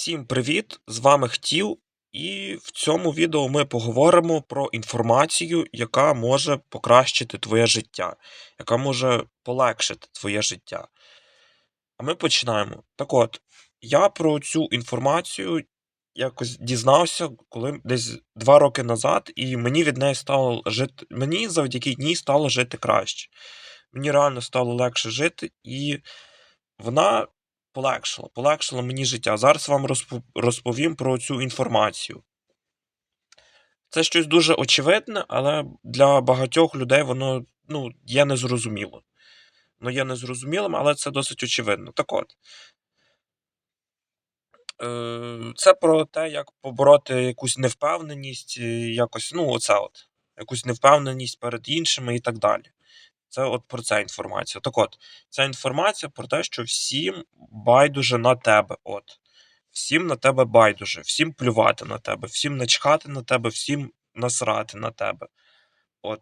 Всім привіт! З вами Хтів, і в цьому відео ми поговоримо про інформацію, яка може покращити твоє життя, яка може полегшити твоє життя. А ми починаємо. Так от, я про цю інформацію якось дізнався, коли десь два роки назад, і мені від неї стало жити. Мені завдяки ній стало жити краще. Мені реально стало легше жити, і вона полегшила, полегшила мені життя. Зараз вам розповім про цю інформацію. Це щось дуже очевидне, але для багатьох людей воно ну, є незрозуміло. Воно є незрозумілим, але це досить очевидно. Так от. Е, Це про те, як побороти якусь невпевненість, е, якось, ну, оце от, якусь невпевненість перед іншими і так далі. Це от про це інформація. Так от, ця інформація про те, що всім байдуже на тебе. От. Всім на тебе байдуже, всім плювати на тебе, всім начхати на тебе, всім насрати на тебе. От.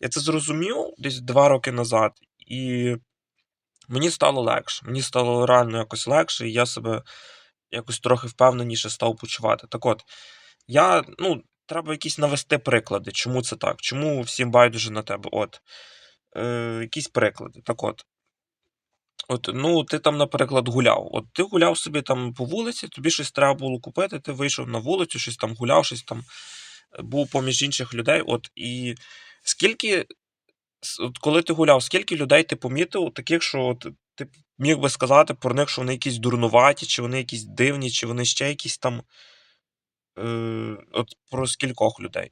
Я це зрозумів десь два роки назад, і мені стало легше. Мені стало реально якось легше, і я себе якось трохи впевненіше став почувати. Так от, я, ну, треба якісь навести приклади, чому це так, чому всім байдуже на тебе. От. Е, якісь приклади. Так от. От, ну, ти там, наприклад, гуляв. От ти гуляв собі там по вулиці, тобі щось треба було купити, ти вийшов на вулицю, щось там гуляв, щось там е, був поміж інших людей. От і скільки, от коли ти гуляв, скільки людей ти помітив, таких, що от, ти міг би сказати про них, що вони якісь дурнуваті, чи вони якісь дивні, чи вони ще якісь там. Е, от про скількох людей.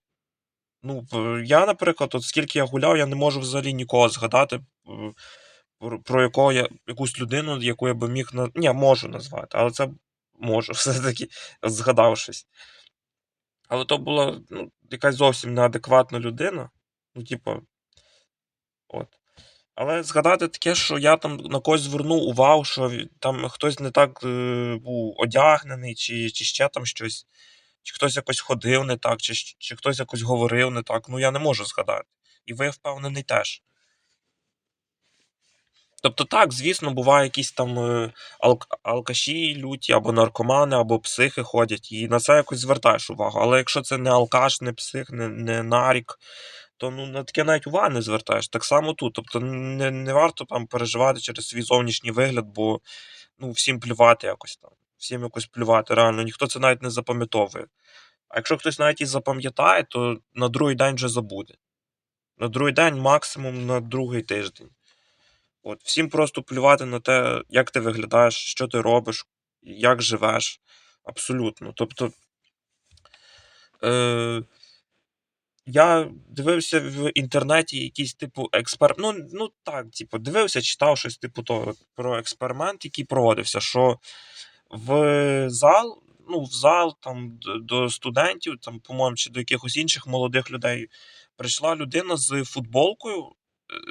Ну, я, наприклад, от скільки я гуляв, я не можу взагалі нікого згадати, е, про, якого я, якусь людину, яку я би міг на. Ні, можу назвати, але це можу все-таки згадав щось. Але то була ну, якась зовсім неадекватна людина. Ну, типу, от. Але згадати таке, що я там на когось звернув увагу, що там хтось не так е, був одягнений, чи, чи ще там щось, чи хтось якось ходив не так, чи, чи хтось якось говорив не так. Ну я не можу згадати. І ви впевнений теж. Тобто, так, звісно, буває якісь там е, алк- алкаші люті, або наркомани, або психи ходять, і на це якось звертаєш увагу. Але якщо це не алкаш, не псих, не, не нарік, то ну, на таке навіть уваги не звертаєш. Так само тут. Тобто не, не варто там переживати через свій зовнішній вигляд, бо ну, всім плювати якось там. Всім якось плювати, реально, ніхто це навіть не запам'ятовує. А якщо хтось навіть і запам'ятає, то на другий день вже забуде. На другий день, максимум на другий тиждень. От, всім просто плювати на те, як ти виглядаєш, що ти робиш, як живеш. Абсолютно. Тобто, е, я дивився в інтернеті якийсь типу експеримент. Ну, ну так, типу, дивився, читав щось типу того про експеримент, який проводився, що в зал, ну, в зал там до студентів, там, по-моєму, чи до якихось інших молодих людей прийшла людина з футболкою,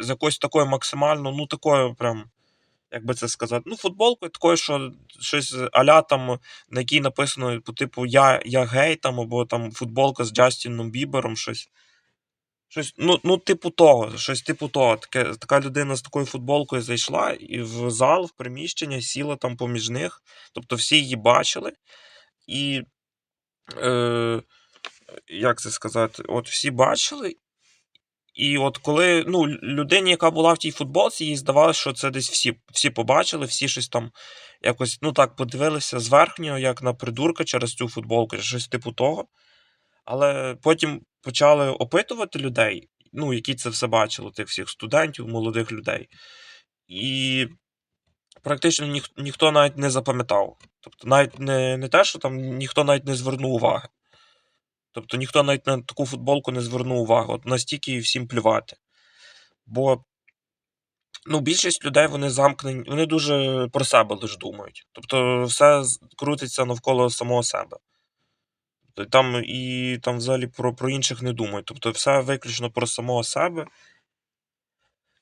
з якоюсь такою максимально, ну такою прям. Як би це сказати, ну, футболкою такою, що щось аля там, на якій написано, по типу Я, я гей, там, або там футболка з Джастіном Бібером, щось. Щось, ну, ну, типу того, щось типу того. Таке, така людина з такою футболкою зайшла і в зал, в приміщення, сіла там поміж них. Тобто всі її бачили. І е, як це сказати, от всі бачили. І от коли ну, людині, яка була в тій футболці, їй здавалося, що це десь всі, всі побачили, всі щось там якось, ну так, подивилися зверхнього, як на придурка через цю футболку, щось типу того. Але потім почали опитувати людей, ну, які це все бачили, тих всіх студентів, молодих людей. І практично ніх, ніхто навіть не запам'ятав. Тобто, навіть не, не те, що там ніхто навіть не звернув уваги. Тобто ніхто навіть на таку футболку не звернув уваги. От настільки всім плювати. Бо ну, більшість людей вони замкнені, вони дуже про себе лише думають. Тобто все крутиться навколо самого себе. Тобто Там і там взагалі про, про інших не думають. Тобто все виключно про самого себе.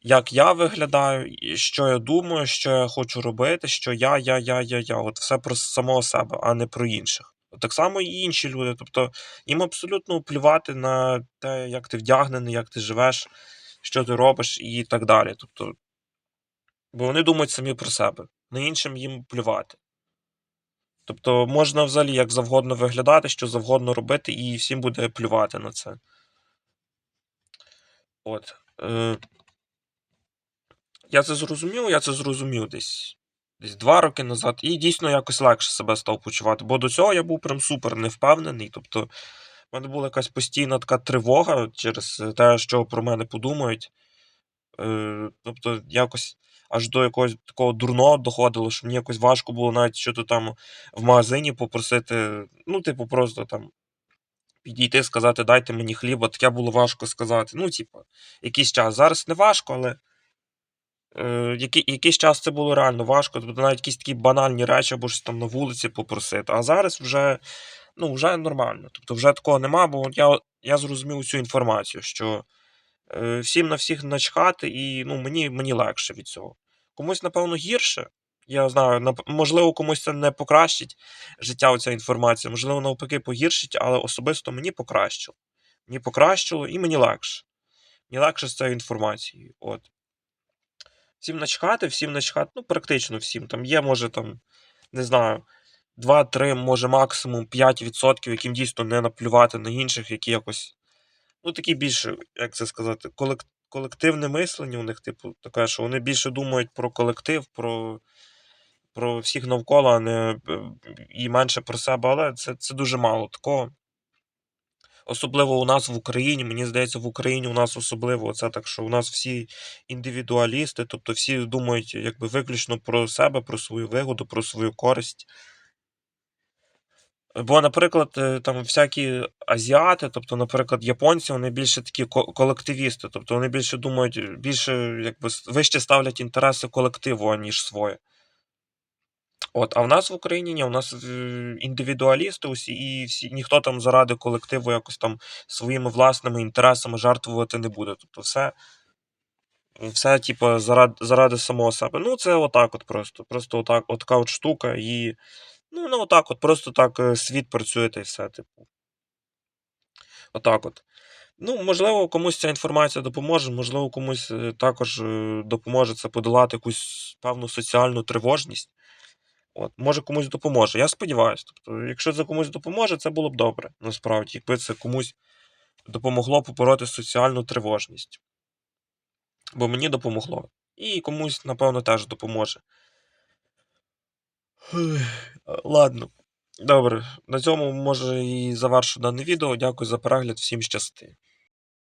Як я виглядаю, що я думаю, що я хочу робити, що я, я, я, я, я. От все про самого себе, а не про інших. Так само і інші люди. Тобто їм абсолютно плювати на те, як ти вдягнений, як ти живеш, що ти робиш і так далі. Тобто, бо вони думають самі про себе. На іншим їм плювати. Тобто можна взагалі як завгодно виглядати, що завгодно робити, і всім буде плювати на це. От. Е, я це зрозумів, я це зрозумів десь, десь два роки назад, і дійсно якось легше себе став почувати. Бо до цього я був прям супер невпевнений. Тобто, в мене була якась постійна така тривога через те, що про мене подумають. Е, тобто, якось аж до якогось такого дурного доходило, що мені якось важко було навіть що-то там в магазині попросити. Ну, типу, просто там підійти, сказати, дайте мені хліба, таке було важко сказати. Ну, типу, якийсь час. Зараз не важко, але е, який, якийсь час це було реально важко. Тобто навіть якісь такі банальні речі або щось там на вулиці попросити. А зараз вже, ну, вже нормально. Тобто вже такого нема, бо я, я зрозумів цю інформацію, що всім на всіх начхати, і ну, мені, мені легше від цього. Комусь, напевно, гірше. Я знаю, можливо, комусь це не покращить життя, оця інформація, можливо, навпаки, погіршить, але особисто мені покращило. Мені покращило і мені легше. Мені легше з цією інформацією. От. Всім начхати, всім начхати, ну, практично всім. Там є, може, там, не знаю, 2-3, може, максимум 5%, яким дійсно не наплювати на інших, які якось. Ну, такі більше, як це сказати, колек... колективне мислення у них, типу, таке, що вони більше думають про колектив, про, про всіх навколо, а не е, і менше про себе, але це, це дуже мало такого. Особливо у нас в Україні, мені здається, в Україні у нас особливо це так, що у нас всі індивідуалісти, тобто всі думають якби виключно про себе, про свою вигоду, про свою користь. Бо, наприклад, е, там всякі азіати, тобто, наприклад, японці, вони більше такі колективісти, тобто вони більше думають, більше якби вище ставлять інтереси колективу, аніж своє. От, а в нас в Україні ні, у нас е, індивідуалісти усі, і всі, ніхто там заради колективу якось там своїми власними інтересами жертвувати не буде. Тобто все, все типу, заради, заради самого себе. Ну, це отак от просто. Просто отак, от от штука. І ну, ну отак, от, просто так е, світ працює та й все, типу. Отак от. Ну, можливо, комусь ця інформація допоможе, можливо, комусь е, також е, допоможе це подолати якусь певну соціальну тривожність. От, може комусь допоможе. Я сподіваюся. Тобто, якщо це комусь допоможе, це було б добре, насправді, якби це комусь допомогло побороти соціальну тривожність. Бо мені допомогло. І комусь, напевно, теж допоможе. Ладно. Добре, на цьому може і завершу дане відео. Дякую за перегляд, всім щасти.